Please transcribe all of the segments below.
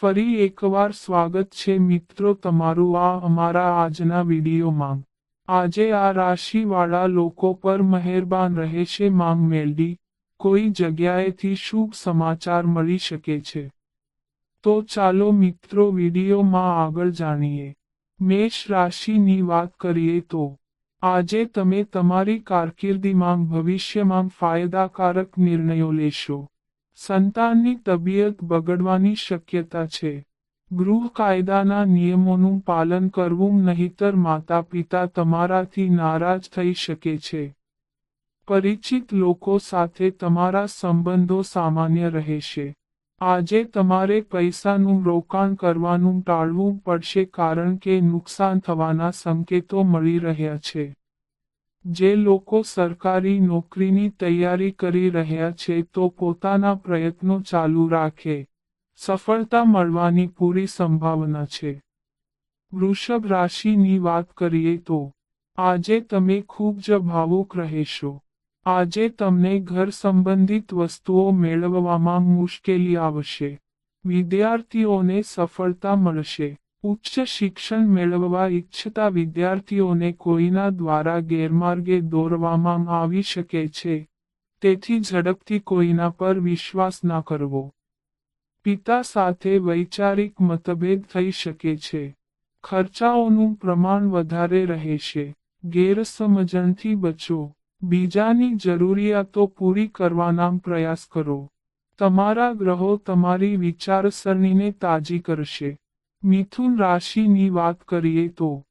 ફરી એકવાર સ્વાગત છે મિત્રો તમારું આ અમારા આજના વિડીયોમાં. આજે આ રાશિવાળા લોકો પર મહેરબાન રહેશે માંગ મેળવી કોઈ જગ્યાએથી શુભ સમાચાર મળી શકે છે. તો ચાલો મિત્રો વિડીયોમાં આગળ જાણીએ. મેષ રાશિની વાત કરીએ તો, આજે તમે તમારી કારકિર્દીમાં ભવિષ્યમાં ફાયદાકારક નિર્ણયો લેશો. સંતાનની તબિયત બગડવાની શક્યતા છે. ગૃહ કાયદાના નિયમોનું પાલન કરવું નહીતર માતા પિતા તમારાથી નારાજ થઈ શકે છે. પરિચિત લોકો સાથે તમારા સંબંધો સામાન્ય રહેશે. આજે તમારે પૈસાનું રોકાણ કરવાનું ટાળવું પડશે કારણ કે નુકસાન થવાના સંકેતો મળી રહ્યા છે. જે લોકો સરકારી નોકરીની તૈયારી કરી રહ્યા છે તો પોતાના પ્રયત્નો ચાલુ રાખે. સફળતા મળવાની પૂરી સંભાવના છે. વૃષભ રાશિની વાત કરીએ તો, આજે તમે ખૂબ જ ભાવુક રહેશો. આજે તમને ઘર સંબંધિત વસ્તુઓ મેળવવામાં મુશ્કેલી આવશે. વિદ્યાર્થીઓને સફળતા મળશે. ઉચ્ચ શિક્ષણ મેળવવા ઈચ્છતા વિદ્યાર્થીઓને કોઈના દ્વારા ગેરમાર્ગે દોરવામાં આવી શકે છે. તેથી ઝડપથી કોઈના પર વિશ્વાસ ના કરવો. પિતા સાથે વૈચારિક મતભેદ થઈ શકે છે. ખર્ચાઓનું પ્રમાણ વધારે રહેશે. ગેરસમજણથી બચો. બીજાની જરૂરિયાતો પૂરી કરવાના પ્રયાસ કરો. તમારા ગ્રહો તમારી વિચારસરણીને તાજી કરશે. મિથુન રાશિની વાત કરીએ તો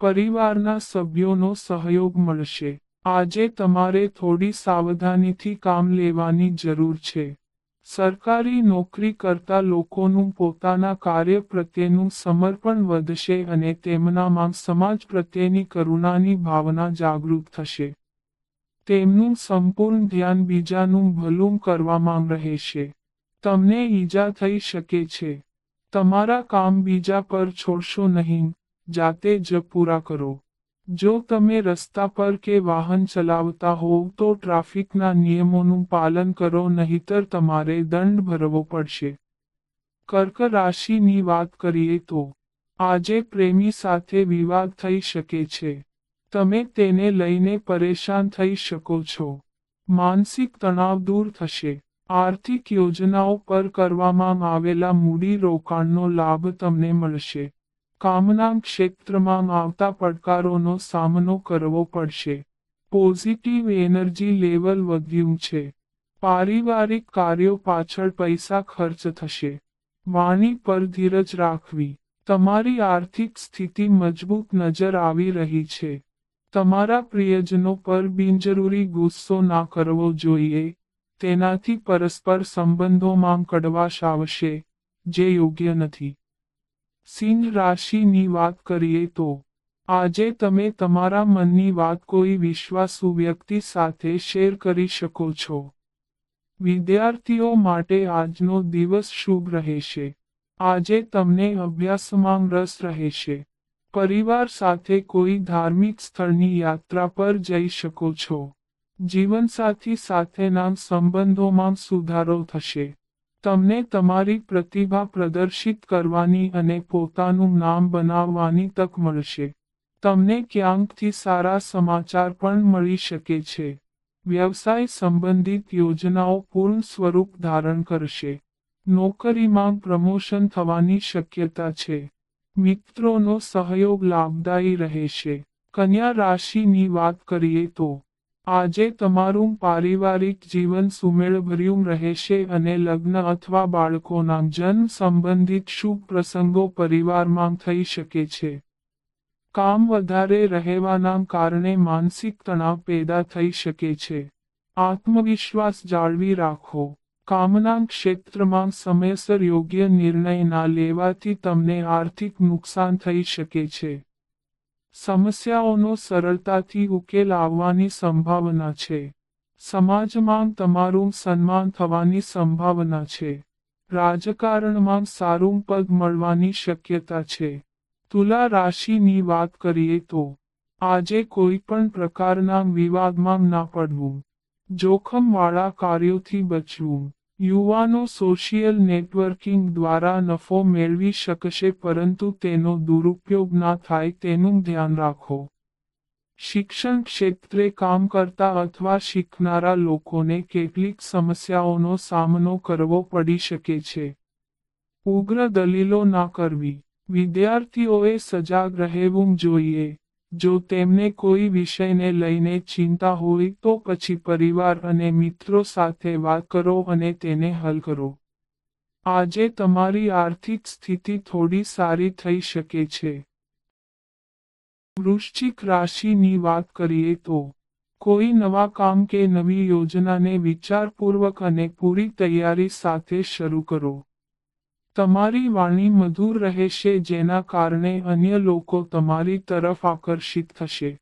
પરિવારના સભ્યોનો સહયોગ મળશે. આજે તમારે થોડી સાવધાનીથી કામ લેવાની જરૂર છે. સરકારી નોકરી કરતા લોકોનું પોતાના કાર્ય પ્રત્યેનું સમર્પણ વધશે અને તેમનામાં સમાજ પ્રત્યેની કરુણાની ભાવના જાગૃત થશે. તેમનું સંપૂર્ણ ધ્યાન બીજાનું ભલું કરવામાં રહેશે. તમને ઈજા થઈ શકે છે. તમારા કામ બીજા પર છોડશો નહીં, જાતે જ પૂરા કરો. જો તમે રસ્તા પર કે વાહન ચલાવતા હોવ તો ટ્રાફિકના નિયમોનું પાલન કરો નહીતર તમારે દંડ ભરવો પડશે. કર્ક રાશિની વાત કરીએ તો, આજે પ્રેમી સાથે વિવાદ થઈ શકે છે. તમે તેને લઈને પરેશાન થઈ શકો છો. માનસિક તણાવ દૂર થશે. આર્થિક યોજનાઓ પર કરવામાં આવેલા મૂડી રોકાણનો લાભ તમને મળશે. કામના ક્ષેત્રમાં આવતા પડકારોનો સામનો કરવો પડશે. પોઝિટિવ એનર્જી લેવલ વધ્યું છે. પારિવારિક કાર્યો પાછળ પૈસા ખર્ચ થશે. વાણી પર ધીરજ રાખવી. તમારી આર્થિક સ્થિતિ મજબૂત નજર આવી રહી છે. તમારા પ્રિયજનો પર બિનજરૂરી ગુસ્સો ના કરવો જોઈએ. તેનાથી પરસ્પર સંબંધોમાં કડવાશ આવશે, જે યોગ્ય નથી. સિંહ રાશિની વાત કરીએ તો, આજે તમે તમારા મનની વાત કોઈ વિશ્વાસુ વ્યક્તિ સાથે શેર કરી શકો છો. વિદ્યાર્થીઓ માટે આજનો દિવસ શુભ રહેશે. આજે તમને અભ્યાસમાં રસ રહેશે. પરિવાર સાથે કોઈ ધાર્મિક સ્થળની યાત્રા પર જઈ શકો છો. જીવનસાથી સાથેના સંબંધોમાં સુધારો થશે. તમને તમારી પ્રતિભા પ્રદર્શિત કરવાની અને પોતાનું નામ બનાવવાની તક મળશે. તમને ક્યાંકથી સારા સમાચાર પણ મળી શકે છે. વ્યવસાય સંબંધિત યોજનાઓ પૂર્ણ સ્વરૂપ ધારણ કરશે. નોકરીમાં પ્રમોશન થવાની શક્યતા છે. મિત્રોનો સહયોગ લાભદાયી રહેશે. કન્યા રાશિની વાત કરીએ તો આજે તમારું પારિવારિક જીવન સુમેળભર્યું રહેશે અને લગ્ન અથવા બાળકોના જન્મ સંબંધિત શુભ પ્રસંગો પરિવારમાં થઈ શકે છે. કામ વધારે રહેવાના કારણે માનસિક તણાવ પેદા થઈ શકે છે. આત્મવિશ્વાસ જાળવી રાખો. કામના ક્ષેત્રમાં સમયસર યોગ્ય નિર્ણય ના લેવાથી તમને આર્થિક નુકસાન થઈ શકે છે. સમસ્યાઓનો સરળતાથી ઉકેલ આવવાની સંભાવના છે. સમાજમાં તમારું સન્માન થવાની સંભાવના છે. રાજકારણમાં સારું પદ મળવાની શક્યતા છે. તુલા રાશિની વાત કરીએ તો, આજે કોઈ પણ પ્રકારના વિવાદમાં ના પડવું. જોખમવાળા કાર્યોથી બચવું. યુવાનો સોશિયલ નેટવર્કિંગ દ્વારા નફો મેળવી શકશે પરંતુ તેનો દુરુપયોગ ના થાય તેનું ધ્યાન રાખો. શિક્ષણ ક્ષેત્રે કામ કરતા અથવા શીખનારા લોકોને કેટલીક સમસ્યાઓનો સામનો કરવો પડી શકે છે. ઉગ્ર દલીલો ના કરવી. વિદ્યાર્થીઓએ સજાગ રહેવું જોઈએ. જો તેમને કોઈ વિષયને લઈને ચિંતા હોય તો પછી પરિવાર અને મિત્રો સાથે વાત કરો અને તેને હલ કરો. આજે તમારી આર્થિક સ્થિતિ થોડી સારી થઈ શકે છે. વૃશ્ચિક રાશિની વાત કરીએ તો, કોઈ નવા કામ કે નવી યોજનાને વિચારપૂર્વક અને પૂરી તૈયારી સાથે શરૂ કરો. તમારી વાણી મધુર રહેશે, જેના કારણે અન્ય લોકો તમારી તરફ આકર્ષિત થશે.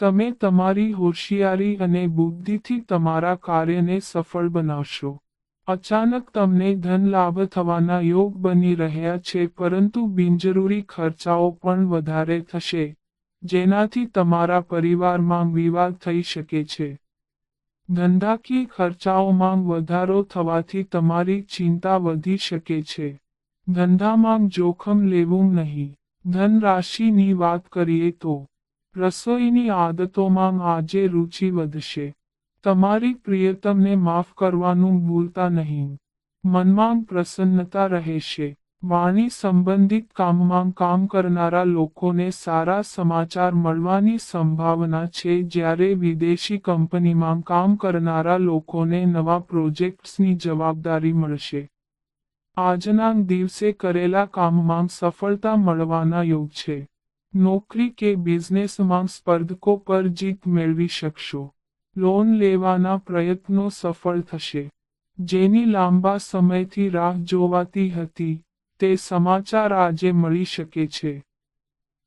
તમે તમારી હોશિયારી અને બુદ્ધિથી તમારા કાર્યને સફળ બનાવશો. અચાનક તમને ધન લાભ થવાના યોગ બની રહ્યા છે, પરંતુ બિનજરૂરી ખર્ચાઓ પણ વધારે થશે, જેનાથી તમારા પરિવારમાં વિવાદ થઈ શકે છે. ધંધાકીય ખર્ચાઓમાં વધારો થવાથી તમારી ચિંતા વધી શકે છે. ધંધામાં જોખમ લેવું નહીં. ધન રાશિની વાત કરીએ તો, રસોઈની આદતોમાં આજે રુચિ વધશે. તમારી પ્રિયતમને માફ કરવાનું ભૂલતા નહીં. મનમાં પ્રસન્નતા રહેશે. વાણી સંબંધિત કામમાં કામ કરનારા લોકોને સારા સમાચાર મળવાની સંભાવના છે જ્યારે વિદેશી કંપનીમાં કામ કરનારા લોકોને નવા પ્રોજેક્ટ્સની જવાબદારી મળશે. આજના દિવસે કરેલા કામમાં સફળતા મળવાના યોગ છે. નોકરી કે બિઝનેસમાં સ્પર્ધકો પર જીત મેળવી શકશો. લોન લેવાના પ્રયત્નો સફળ થશે. જેની લાંબા સમયથી રાહ જોવાતી હતી. તે સમાચાર આજે મળી શકે છે.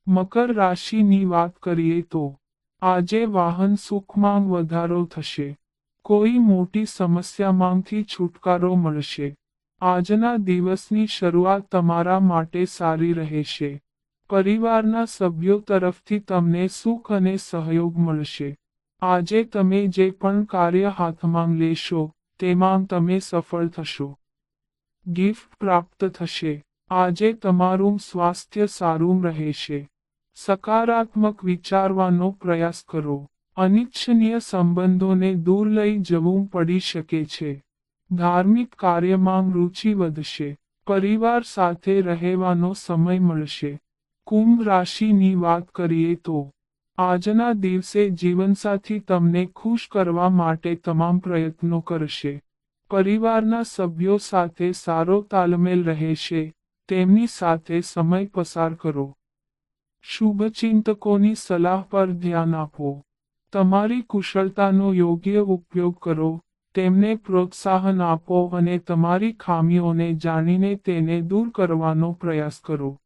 મકર રાશિની વાત કરીએ તો, આજે વાહન સુખમાં વધારો થશે. કોઈ મોટી સમસ્યામાંથી છુટકારો મળશે. આજના દિવસની શરૂઆત તમારા માટે સારી રહેશે. પરિવારના સભ્યો તરફથી તમને સુખ અને સહયોગ મળશે. આજે તમે જે પણ કાર્ય હાથમાં લેશો, તેમાં તમે સફળ થશો. ગિફ્ટ પ્રાપ્ત થશે. આજે તમારું સ્વાસ્થ્ય સારું રહેશે. સકારાત્મક વિચારવાનો પ્રયાસ કરો. અનિચ્છનીય સંબંધોને દૂર લઈ જવું પડી શકે છે. ધાર્મિક કાર્યમાં રુચિ વધશે. પરિવાર સાથે રહેવાનો સમય મળશે. કુંભ રાશિની વાત કરીએ તો, આજના દિવસે જીવનસાથી તમને ખુશ કરવા માટે તમામ પ્રયત્નો કરશે. પરિવારના સભ્યો સાથે સારો તાલમેલ રહેશે તેમની સાથે સમય પસાર કરો. શુભચિંતકોની સલાહ પર ધ્યાન આપો. તમારી કુશળતાનો યોગ્ય ઉપયોગ કરો, તેમને પ્રોત્સાહન આપો અને તમારી ખામીઓને જાણીને તેને દૂર કરવાનો પ્રયાસ કરો.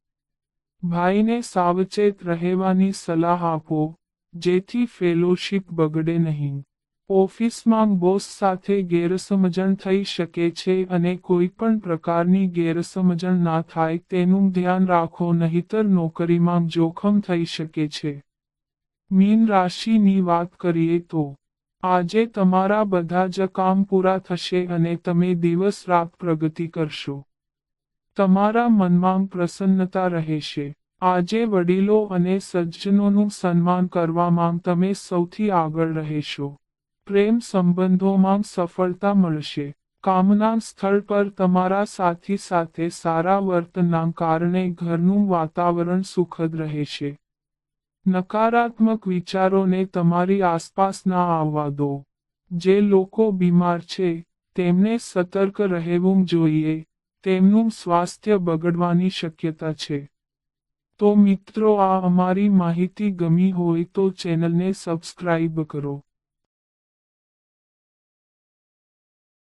ભાઈને સાવચેત રહેવાની સલાહ આપો, જેથી ફેલોશિપ બગડે નહીં. ઓફિસમાં બોસ સાથે ગેરસમજણ થઈ શકે છે અને કોઈ પણ પ્રકારની ગેરસમજણ ના થાય તેનું ધ્યાન રાખો, નહીતર નોકરીમાં જોખમ થઈ શકે છે. મીન રાશિની વાત કરીએ તો, આજે તમારા બધા જ કામ પૂરા થશે અને તમે દિવસ રાત પ્રગતિ કરશો. તમારા મનમાં પ્રસન્નતા રહેશે. આજે વડીલો અને સજ્જનોનું સન્માન કરવામાં તમે સૌથી આગળ રહેશો. પ્રેમ સંબંધોમાં સફળતા મળશે. કામના સ્થળ પર તમારા સાથી સાથે સારા વર્તનના કારણે ઘરનું વાતાવરણ સુખદ રહેશે. નકારાત્મક વિચારોને તમારી આસપાસ ના આવવા દો જે લોકો બીમાર છે, તેમને સતર્ક રહેવું જોઈએ. તેમનું સ્વાસ્થ્ય બગડવાની શક્યતા છે. તો મિત્રો, આ અમારી માહિતી ગમી હોય તો ચેનલને સબસ્ક્રાઇબ કરો.